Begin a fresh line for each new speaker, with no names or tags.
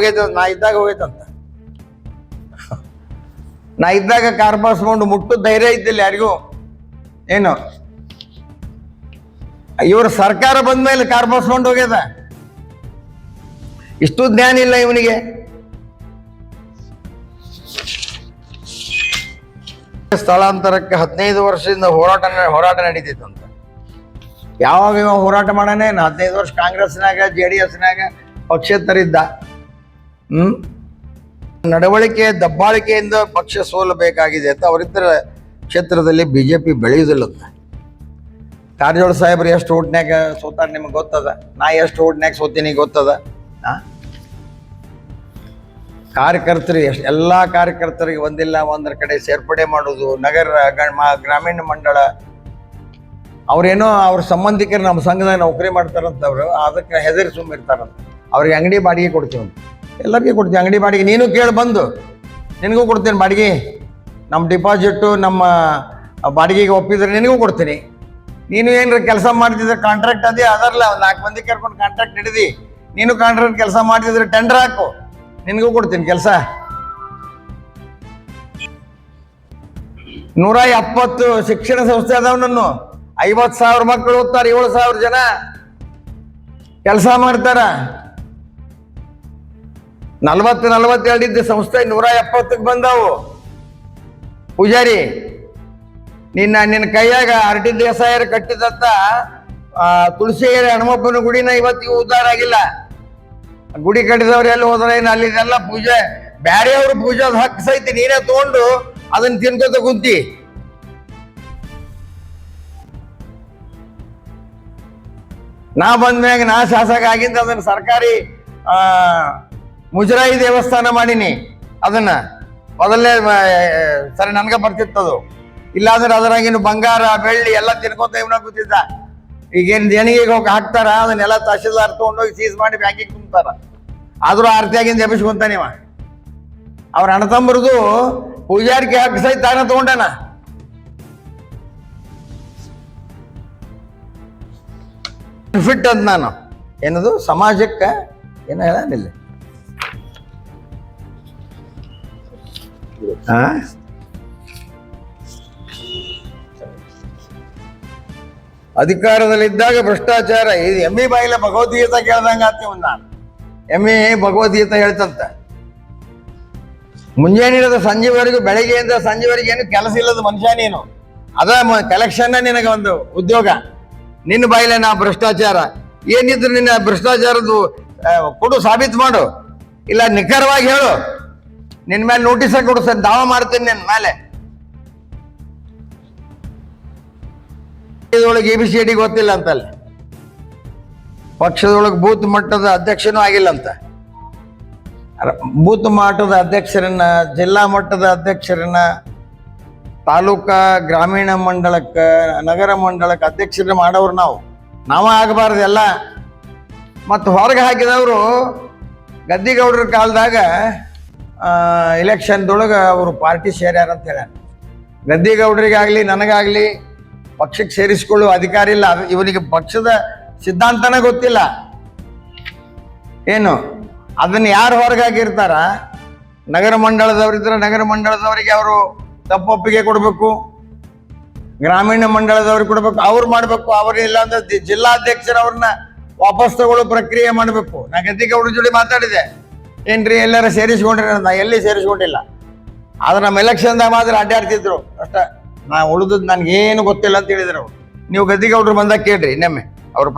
ಹೋಗೈತೆ ನಾ ಇದ್ದಾಗ ಹೋಗೈತಂತ. ನಾ ಇದ್ದಾಗ ಕಾರ್ ಬಾಸ್ಕೊಂಡು ಮುಟ್ಟು ಧೈರ್ಯ ಇದ್ದಿಲ್ಲ ಯಾರಿಗೂ. ಏನು? ಇವ್ರ ಸರ್ಕಾರ ಬಂದ ಮೇಲೆ ಕಾರ್ ಬಾಸ್ಕೊಂಡು ಹೋಗ್ಯದ? ಇಷ್ಟು ಜ್ಞಾನ ಇಲ್ಲ ಇವನಿಗೆ. ಸ್ಥಳಾಂತರಕ್ಕೆ ಹದಿನೈದು ವರ್ಷದಿಂದ ಹೋರಾಟ ಹೋರಾಟ ನಡೀತಿತ್ತಂತ ಯಾವಾಗ ಇವ ಹೋರಾಟ ಮಾಡಾನೆ ಹದಿನೈದು ವರ್ಷ ಕಾಂಗ್ರೆಸ್ನಾಗ ಜೆ ಡಿ ಎಸ್ನಾಗ ಪಕ್ಷೇತರಿದ್ದ. ನಡವಳಿಕೆ, ದಬ್ಬಾಳಿಕೆಯಿಂದ ಪಕ್ಷ ಸೋಲಬೇಕಾಗಿದೆ ಅಂತ ಅವರಿದ್ದರ ಕ್ಷೇತ್ರದಲ್ಲಿ ಬಿ ಜೆ ಪಿ ಬೆಳೆಯುವುದಿಲ್ಲತ್ತ ಕಾರಜೋಳ ಸಾಹೇಬ್ರು ಎಷ್ಟು ಓಟ್ನ್ಯಾಗ ಸೋತಾರ ನಿಮ್ಗೆ ಗೊತ್ತದ? ನಾ ಎಷ್ಟು ಓಟ್ನ್ಯಾಗ ಸೋತೀನಿ ಗೊತ್ತದ? ಕಾರ್ಯಕರ್ತರು ಎಷ್ಟು ಎಲ್ಲ ಕಾರ್ಯಕರ್ತರಿಗೆ ಒಂದಿಲ್ಲ, ಒಂದರ ಕಡೆ ಸೇರ್ಪಡೆ ಮಾಡೋದು ನಗರ ಗ್ರಾಮೀಣ ಮಂಡಳ. ಅವ್ರೇನೋ ಅವ್ರ ಸಂಬಂಧಿಕರು ನಮ್ಮ ಸಂಘದಾಗ ನೌಕರಿ ಮಾಡ್ತಾರಂತವ್ರು, ಅದಕ್ಕೆ ಹೆದರಿ ಸುಮ್ಮಿರ್ತಾರಂತ. ಅವ್ರಿಗೆ ಅಂಗಡಿ ಬಾಡಿಗೆ ಕೊಡ್ತೀವಂತ. ಎಲ್ಲರಿಗೂ ಕೊಡ್ತೀನಿ. ಅಂಗಡಿ ಬಾಡಿಗೆ ನೀನು ಕೇಳಿ, ಬಂದು. ನಿನಗೂ ಕೊಡ್ತೀನಿ ಬಾಡಿಗೆ. ನಮ್ಮ ಡಿಪಾಸಿಟ್ಟು, ನಮ್ಮ ಬಾಡಿಗೆಗೆ ಒಪ್ಪಿದ್ರೆ ನಿನಗೂ ಕೊಡ್ತೀನಿ. ನೀನು ಏನಾರ ಕೆಲಸ ಮಾಡ್ತಿದ್ರೆ ಕಾಂಟ್ರಾಕ್ಟ್ ಅದೇ, ಅದರಲ್ಲ ನಾಲ್ಕು ಮಂದಿ ಕರ್ಕೊಂಡು ಕಾಂಟ್ರಾಕ್ಟ್ ಹಿಡಿದಿ. ನೀನು ಕಾಂಟ್ರಾಕ್ಟ್ ಕೆಲಸ ಮಾಡ್ತಿದ್ರೆ ಟೆಂಡರ್ ಹಾಕು. ನಿನಗೂ ಕೊಡ್ತೀನಿ ಕೆಲಸ. ನೂರ ಎಪ್ಪತ್ತು ಶಿಕ್ಷಣ ಸಂಸ್ಥೆ ಅದಾವ ನನ್ನ. ಐವತ್ತು ಸಾವಿರ ಮಕ್ಕಳು ಓದ್ತಾರೆ, ಏಳು ಸಾವಿರ ಜನ. ಕೆಲಸ ಮಾಡ್ತಾರ. ನಲ್ವತ್ತು ನಲ್ವತ್ತೆರಡಿದ್ದ ಸಂಸ್ಥೆ ನೂರ ಎಪ್ಪತ್ತಕ್ಕೆ ಬಂದವು. ಪೂಜಾರಿ, ನಿನ್ನ ನಿನ್ನ ಕೈಯಾಗ ಆರ್ ಟಿ ದೇಸಾಯರು ತುಳಸಿ ತುಳಸಿಗೆರೆ ಹನುಮಪ್ಪನ ಗುಡಿನ ಇವತ್ತಿಗೂ ಉದ್ಧಾರ ಆಗಿಲ್ಲ. ಗುಡಿ ಕಟ್ಟಿದವ್ರು ಎಲ್ಲಿ ಹೋದ್ರೆ ಏನು ಅಲ್ಲಿದೆಲ್ಲ ಪೂಜೆ. ಬ್ಯಾರೆಯವ್ರ ಪೂಜಾದ ಹಕ್ಕು ಸಹಿತ ನೀನೇ ತಗೊಂಡು ಅದನ್ನ ತಿನ್ಕೋತ ಕುಂತಿ. ನಾ ಬಂದ್ಮ್ಯಾಗ ನಾ ಶಾಸಕ ಆಗಿಂದ ಅದನ್ನ ಸರ್ಕಾರಿ, ಆ ಮುಜರಾಯಿ ದೇವಸ್ಥಾನ ಮಾಡೀನಿ. ಅದನ್ನ ಮೊದಲನೇ ಸರಿ ನನ್ಗ ಬರ್ತಿತ್ತದು. ಇಲ್ಲಾಂದ್ರೆ ಅದ್ರಾಗಿನ ಬಂಗಾರ, ಬೆಳ್ಳಿ ಎಲ್ಲ ತಿನ್ಕೊಂತ ಇವನ ಕೂತಿದ್ದ. ಈಗೇನು ದೇಣಿಗೆಗೆ ಹೋಗಿ ಹಾಕ್ತಾರ? ಅದನ್ನೆಲ್ಲ ತಹಶೀಲ್ದಾರ್ ತಗೊಂಡೋಗಿ ಸೀಸ್ ಮಾಡಿ ಬ್ಯಾಂಕಿಗೆ ತುಂಬ್ತಾರ. ಆದ್ರೂ ಆರ್ತಿಯಾಗಿಂದ ಇವ ಅವ್ರ ಅಣ್ಣ ತಮ್ಮರದು ಪೂಜಾರಿಕೆ ಹಾಕಿ ತಾನ ತಗೊಂಡಾನ. ಫಿಟ್ ಅಂತ ನಾನು. ಏನದು? ಸಮಾಜಕ್ಕೆ ಏನ ಹೇಳನಿಲ್ಲ ಆ? ಅಧಿಕಾರದಲ್ಲಿದ್ದಾಗ ಭ್ರಷ್ಟಾಚಾರ. ಇದು ಎಮ್ಮಿ ಬಾಯಿಲ ಭಗವದ್ಗೀತ ಕೇಳ್ದಂಗ ಆತೀವ್ ನಾನು ಎಮ್ಮಿ ಭಗವದ್ಗೀತ ಹೇಳ್ತಂತ. ಮುಂಜಾನೆ ಸಂಜೆವರೆಗೂ, ಬೆಳಗ್ಗೆಯಿಂದ ಸಂಜೆವರೆಗೆ ಏನು ಕೆಲಸ ಇಲ್ಲದ ಮನುಷ್ಯ ನೀನು. ಅದ ಕಲೆಕ್ಷನ್ ನಿನಗೆ ಒಂದು ಉದ್ಯೋಗ. ನಿನ್ನ ಬಾಯಿಲೆ ನಾ ಭ್ರಷ್ಟಾಚಾರ. ಏನಿದ್ರು ನಿನ್ನ ಭ್ರಷ್ಟಾಚಾರದ್ದು ಕೊಡು ಸಾಬೀತು ಮಾಡು. ಇಲ್ಲ ನಿಖರವಾಗಿ ಹೇಳು. ನಿನ್ನ ಮೇಲೆ ನೋಟಿಸ್ ಕೊಡು ಸರ್. ದಾವ ಮಾಡ್ತೀನಿ ನಿನ್ ಮೇಲೆ. ಪಕ್ಷದೊಳಗೆ ಎ ಬಿ ಸಿ ಡಿ ಗೊತ್ತಿಲ್ಲ ಅಂತಲ್ಲ. ಪಕ್ಷದೊಳಗೆ ಬೂತ್ ಮಟ್ಟದ ಅಧ್ಯಕ್ಷನೂ ಆಗಿಲ್ಲ ಅಂತ. ಬೂತ್ ಮಟ್ಟದ ಅಧ್ಯಕ್ಷರನ್ನ, ಜಿಲ್ಲಾ ಮಟ್ಟದ ಅಧ್ಯಕ್ಷರನ್ನ, ತಾಲೂಕಾ ಗ್ರಾಮೀಣ ಮಂಡಳಕ್ಕೆ ನಗರ ಮಂಡಳಕ್ಕೆ ಅಧ್ಯಕ್ಷರನ್ನ ಮಾಡೋರು ನಾವು. ನಾವೇ ಆಗಬಾರ್ದು ಎಲ್ಲ. ಮತ್ತು ಹೊರಗೆ ಹಾಕಿದವರು ಗದ್ದಿಗೌಡರ ಕಾಲದಾಗ ಇಲೆಕ್ಷನ್ದೊಳಗೆ ಅವರು ಪಾರ್ಟಿ ಸೇರ್ಯಾರ ಅಂತ ಹೇಳ್ಯಾರ ಗದ್ದಿಗೌಡರಿಗಾಗಲಿ ನನಗಾಗಲಿ, ಪಕ್ಷಕ್ಕೆ ಸೇರಿಸಿಕೊಳ್ಳುವ ಅಧಿಕಾರ ಇಲ್ಲ. ಇವನಿಗೆ ಪಕ್ಷದ ಸಿದ್ಧಾಂತನೇ ಗೊತ್ತಿಲ್ಲ. ಏನು? ಅದನ್ನು ಯಾರು ಹೊರಗಾಗಿರ್ತಾರ? ನಗರ ಮಂಡಳದವರಿದ್ರೆ ನಗರ ಮಂಡಳದವರಿಗೆ ಅವರು ತಪ್ಪೊಪ್ಪಿಗೆ ಕೊಡಬೇಕು. ಗ್ರಾಮೀಣ ಮಂಡಳದವ್ರಿಗೆ ಕೊಡಬೇಕು. ಅವ್ರು ಮಾಡಬೇಕು. ಅವ್ರು ಇಲ್ಲ ಅಂದ್ರೆ ಜಿಲ್ಲಾಧ್ಯಕ್ಷರವ್ರನ್ನ ವಾಪಸ್ ತಗೊಳ್ಳೋ ಪ್ರಕ್ರಿಯೆ ಮಾಡಬೇಕು. ನಾ ಗದ್ದಿಗೌಡ್ರ ಜೋಡಿ ಮಾತಾಡಿದೆ. ಏನ್ರಿ ಎಲ್ಲಾರ ಸೇರಿಸ್ಕೊಂಡ್ರಿ ನಾ ಎಲ್ಲಿ ಸೇರಿಸ್ಕೊಂಡಿಲ್ಲ? ಆದ್ರೆ ನಮ್ಮ ಎಲೆಕ್ಷನ್ದಾಗ ಮಾತ್ರ ಅಡ್ಡಾಡ್ತಿದ್ರು, ಅಷ್ಟ. ನಾ ಉಳಿದದ್ದು ನನಗೇನು ಗೊತ್ತಿಲ್ಲ ಅಂತ ಹೇಳಿದ್ರು ನೀವು ಗದ್ದಿಗೌಡ್ರು ಬಂದಾಗ ಕೇಳ್ರಿ ಇನ್ನೊಮ್ಮೆ ಅವ್ರ